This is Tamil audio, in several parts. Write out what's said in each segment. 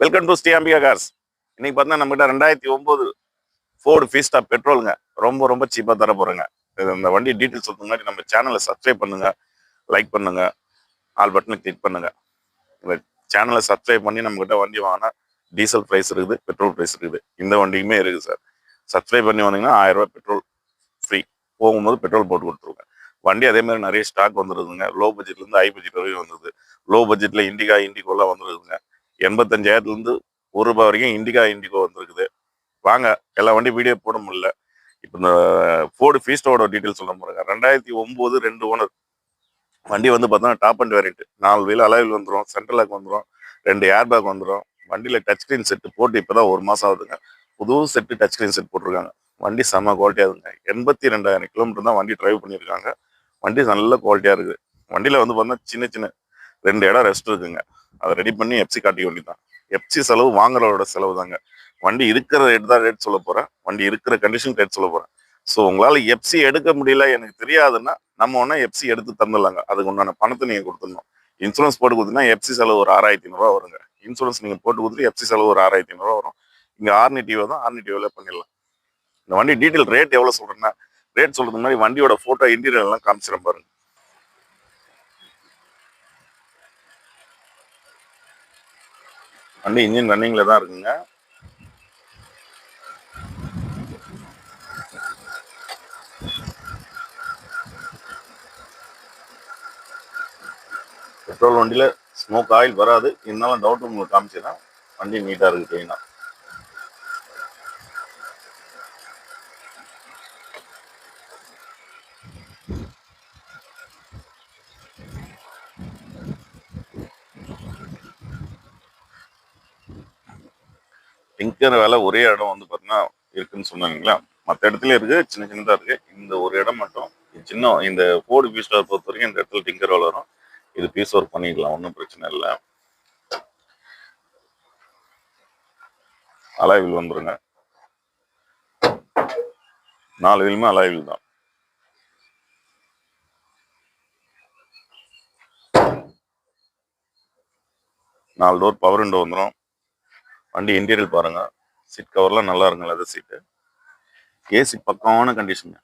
வெல்கம் டு ஸ்ரீஅம்பிகா கார்ஸ் இன்னைக்கு பார்த்தா நம்மகிட்ட ரெண்டாயிரத்தி ஒம்பது ஃபோர்டு ஃபீஸ்டா பெட்ரோலுங்க ரொம்ப ரொம்ப சீப்பாக தர போகிறேங்க அந்த வண்டி டீட்டெயில்ஸ் முன்னாடி நம்ம சேனலை சப்ஸ்கிரைப் பண்ணுங்க லைக் பண்ணுங்க ஆல் பட்டனை கிளிக் பண்ணுங்க. இந்த சேனலை சப்ஸ்கிரைப் பண்ணி நம்மகிட்ட வண்டி வாங்கினா டீசல் ப்ரைஸ் இருக்குது பெட்ரோல் ப்ரைஸ் இருக்குது. இந்த வண்டிக்குமே இருக்குது சார் சப்ஸ்கிரைப் பண்ணி வந்தீங்கன்னா ஆயிரம் ரூபாய் பெட்ரோல் ஃப்ரீ போகும்போது பெட்ரோல் போட்டு கொடுத்துருங்க. வண்டி அதே மாதிரி நிறைய ஸ்டாக் வந்துருதுங்க. லோ பட்ஜெட்லேருந்து ஹை பட்ஜெட் வரைக்கும் வந்தது. லோ பட்ஜெட்டில் இண்டிகா இண்டிகோலாம் வந்துருதுங்க. எண்பத்தஞ்சாயிரத்துலேருந்து ஒரு ரூபாய் வரைக்கும் இண்டிகா இண்டிகோ வந்திருக்குது. வாங்க எல்லா வண்டி வீடியோ போட முடியல. இப்போ இந்த ஃபோர்டு ஃபீஸ்டோட டீட்டெயில் சொல்ல போறாங்க ரெண்டாயிரத்தி ஒம்பது ரெண்டு ஓனர் வண்டி வந்து பார்த்தோன்னா டாப் அண்ட் வேரியண்ட் நாலு வீல் அலைவில் வந்துடும் சென்ட்ரல் லாக் வந்துடும் ரெண்டு ஏர் பேக் வந்துடும் வண்டியில் டச் ஸ்க்ரீன் செட்டு போட்டு இப்போ தான் ஒரு மாதம் ஆகுதுங்க. புது செட்டு டச் ஸ்க்ரீன் செட் போட்டிருக்காங்க. வண்டி செம்ம குவாலிட்டியாக இருக்குங்க. எண்பத்தி ரெண்டாயிரம் கிலோமீட்டர் தான் வண்டி டிரைவ் பண்ணியிருக்காங்க. வண்டி நல்ல குவாலிட்டியாக இருக்குது. வண்டியில் வந்து பார்த்தோன்னா சின்ன சின்ன ரெண்டு இடம் ரெஸ்ட் இருக்குங்க. அதை ரெடி பண்ணி எப்சி காட்டிக்க வேண்டியதான் எப்சி செலவு வாங்குறவரோட செலவு தாங்க வண்டி இருக்கிற ரேட் தான் ரேட் சொல்ல போகிறேன் வண்டி இருக்கிற கண்டிஷன் ரேட் சொல்ல போகிறேன் ஸோ உங்களால் எப்சி எடுக்க முடியல எனக்கு தெரியாதுன்னா நம்ம ஒன்றா எப்சி எடுத்து தந்துடலாங்க. அதுக்கு உண்டான பணத்தை நீங்கள் கொடுத்துடணும். இன்சூரன்ஸ் போட்டு கொடுத்தீங்கன்னா எப்சி செலவு ஒரு ஆறாயிரத்தி ஐநூறுரூவா வருங்க. இன்சூரன்ஸ் நீங்கள் போட்டு கொடுத்துட்டு எப்சி செலவு ஒரு ஆறாயிரத்தி ஐநூறுரூவா வரும். இங்கே ஆர்னி டிவி தான் ஆர்னி டிவியில் பண்ணிடலாம். இந்த வண்டி டீட்டெயில் ரேட் எவ்வளோ சொல்கிறேன்னா ரேட் சொல்கிறது முன்னாடி வண்டியோட ஃபோட்டோ இன்டீரியர் எல்லாம் பாருங்க. வண்டி இன்ஜின் ரன்னிங்ல தான் இருக்குங்க. பெட்ரோல் வண்டியில் ஸ்மோக் ஆயில் வராது. இருந்தாலும் டவுட் உங்களுக்கு காமிச்சிடும் வண்டி நீட்டாக இருக்குது கிளீனா டிங்கர் வேலை ஒரே இடம் வந்து பார்த்தீங்கன்னா இருக்குன்னு சொன்னாங்களா மற்ற இடத்துல இருக்கு சின்ன சின்னதாக இருக்கு. இந்த ஒரு இடம் மட்டும் சின்ன இந்த ஃபோர்டு பீஸ் ஒர்க் பொறுத்த வரைக்கும் இந்த இடத்துல டிங்கர் வேலை வரும். இது பீஸ் ஒர்க் பண்ணிக்கலாம் ஒன்றும் பிரச்சனை இல்லை. அலாய்வில் வந்துருங்க நாலு வீலுமே அலாய்வில் தான். நாலு டோர் பவர் விண்டோ வந்துடும் வண்டி இன்டீரியல் பாருங்க. சீட் கவர்லாம் நல்லா இருக்குங்க லெதர் சீட்டு ஏசி பக்கமான கண்டிஷனுங்க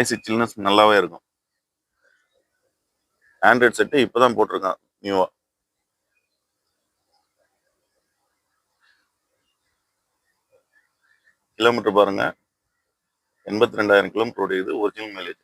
ஏசி சில்னஸ் நல்லாவே இருக்கும். ஆண்ட்ராய்ட் செட்டு இப்போ தான் போட்டிருக்கான் நியூவா கிலோமீட்டர் பாருங்க. எண்பத்தி ரெண்டாயிரம் கிலோமீட்டர் இது ஒரிஜினல் மைலேஜ்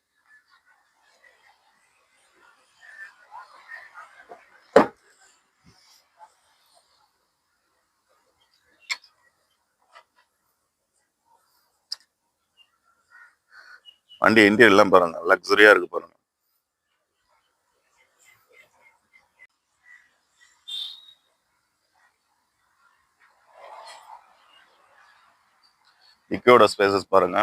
வண்டி இன்டீரியர் எல்லாம் பாருங்க. லக்ஸரியா இருக்கு பாருங்க. டிக்கியோட ஸ்பேசஸ் பாருங்க.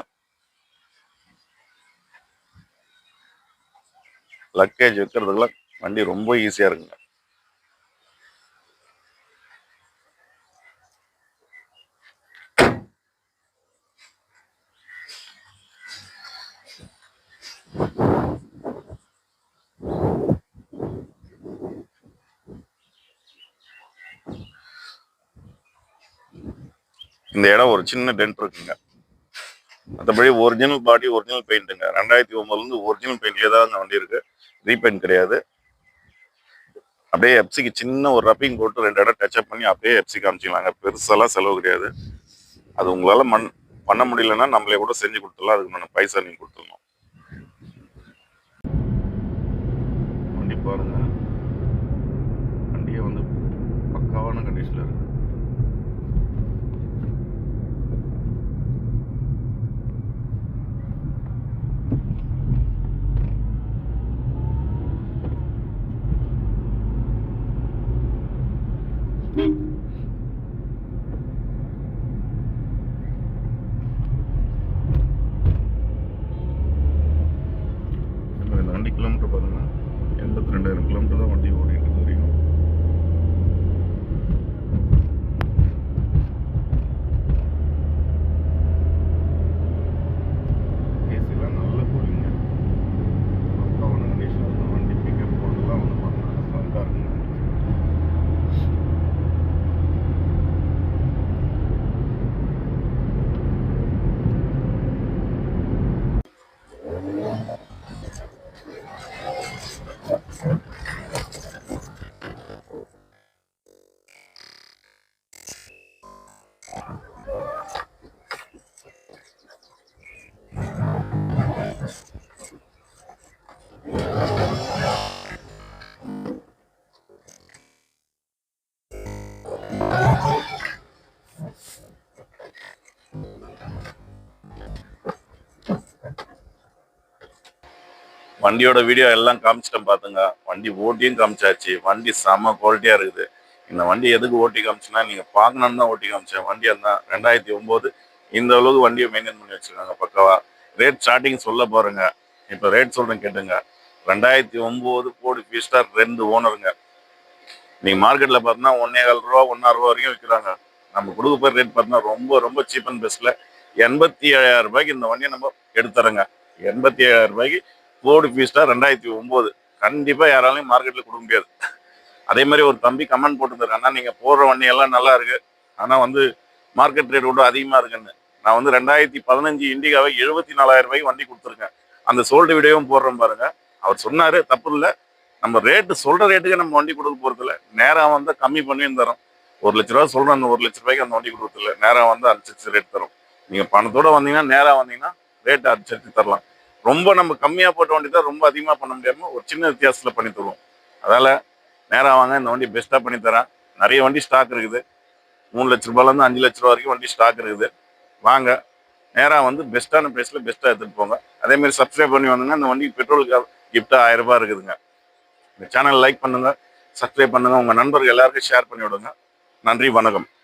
லக்கேஜ் வைக்கிறதுக்குலாம் வண்டி ரொம்ப ஈஸியா இருக்குங்க. இந்த இடம் ஒரு சின்ன டென்ட் இருக்குங்க. மற்றபடி ஒரிஜினல் பாடி ஒரிஜினல் பெயிண்ட்டுங்க ரெண்டாயிரத்தி ஒம்பதுலேருந்து ஒரிஜினல் பெயிண்ட்லேயே தான் அந்த வண்டி இருக்குது ரீபெயிண்ட் கிடையாது. அப்படியே எப்சிக்கு சின்ன ஒரு ரப்பிங் போட்டு ரெண்டு இடம் டச்சப் பண்ணி அப்படியே எப்சி காமிச்சிக்கலாங்க. பெருசெல்லாம் செலவு கிடையாது. அது உங்களால் மண் பண்ண முடியலன்னா நம்மளே கூட செஞ்சு கொடுத்துடலாம். அதுக்கு நம்ம பைசா நீங்கள் கொடுத்துடணும். வண்டி பாருங்கள் வண்டியை வந்து பக்காவான கண்டிஷனில் இருக்குது வண்டியோட வீடியோ எல்லாம் காமிச்சிட்டேன் பார்த்துங்க வண்டி ஓட்டியும் காமிச்சாச்சு. வண்டி செம குவாலிட்டியா இருக்குது. இந்த வண்டி எதுக்கு ஓட்டி காமிச்சுன்னா நீங்கள் பார்க்கணுன்னு தான் ஓட்டி காமிச்சேன். வண்டி அந்த ரெண்டாயிரத்தி ஒம்பது இந்த அளவுக்கு வண்டியை மெயின்டைன் பண்ணி வச்சுருக்காங்க பக்கவா. ரேட் ஸ்டார்டிங் சொல்ல போகிறேங்க இப்போ ரேட் சொல்கிறேன் கேட்டுங்க. ரெண்டாயிரத்தி ஒம்பது கோடி ஃபீஸ்டார் ரெண்டு ஓனருங்க. நீங்கள் மார்க்கெட்டில் பார்த்தீங்கன்னா ஒன்னே கால் ரூபா ஒன்றா ரூபா வரைக்கும் விற்கிறாங்க நம்ம கொடுக்க போகிற ரேட் பார்த்தீங்கன்னா ரொம்ப ரொம்ப சீப் அண்ட் பெஸ்ட்டில் எண்பத்தி ஏழாயிரம் ரூபாய்க்கு இந்த வண்டியை நம்ம எடுத்துறோங்க. எண்பத்தி ஏழாயிரம் ரூபாய்க்கு ஃபோர்டு ஃபீஸ்டார் ரெண்டாயிரத்தி ஒம்பது. கண்டிப்பாக யாராலையும் மார்க்கெட்டில் கொடுக்க முடியாது. அதே மாதிரி ஒரு தம்பி கமெண்ட் போட்டுருந்தாரு அண்ணா நீங்கள் போடுற வண்டி எல்லாம் நல்லா இருக்கு. ஆனால் வந்து மார்க்கெட் ரேட் விட அதிகமாக இருக்குன்னு. நான் வந்து ரெண்டாயிரத்தி பதினஞ்சு இண்டிகாவை எழுபத்தி நாலாயிரம் ரூபாய்க்கு வண்டி கொடுத்துருக்கேன். அந்த சோல்டு வீடியோவும் போடுறோம் பாருங்க. அவர் சொன்னாரு தப்பு இல்லை. நம்ம ரேட்டு சொல்ற ரேட்டுக்கு நம்ம வண்டி கொடுக்க போறதில்ல நேரம் வந்து கம்மி பண்ணி தரோம். ஒரு லட்ச ரூபா சொல்றோம் அந்த ஒரு லட்ச ரூபாய்க்கு அந்த வண்டி கொடுக்கறதில்ல நேரம் வந்து அனுசரிச்சு ரேட் தரும். நீங்க பணத்தோட வந்தீங்கன்னா நேரம் வந்தீங்கன்னா ரேட் அனுசரிச்சு தரலாம். ரொம்ப நம்ம கம்மியா போட்ட வண்டி தான் ரொம்ப அதிகமா பண்ண முடியாம ஒரு சின்ன வித்தியாசத்துல பண்ணி தருவோம். அதனால் நேராக வாங்க இந்த வண்டி பெஸ்ட்டாக பண்ணித்தரேன் நிறைய வண்டி ஸ்டாக் இருக்குது. மூணு லட்ச ரூபாயிலேருந்து அஞ்சு லட்ச ரூபா வரைக்கும் வண்டி ஸ்டாக் இருக்குது. வாங்க நேராக வந்து பெஸ்ட்டான ப்ரைஸில் பெஸ்ட்டாக எடுத்துகிட்டு போங்க. அதே மாதிரி சப்ஸ்கிரைப் பண்ணி வந்தீங்கன்னா இந்த வண்டி பெட்ரோலுக்கு கிஃப்ட்டாக ஆயிரம் ரூபாய் இருக்குதுங்க. இந்த சேனல் லைக் பண்ணுங்கள் சப்ஸ்கிரைப் பண்ணுங்கள் உங்கள் நண்பர்கள் எல்லாருக்கும் ஷேர் பண்ணி விடுங்க. நன்றி வணக்கம்.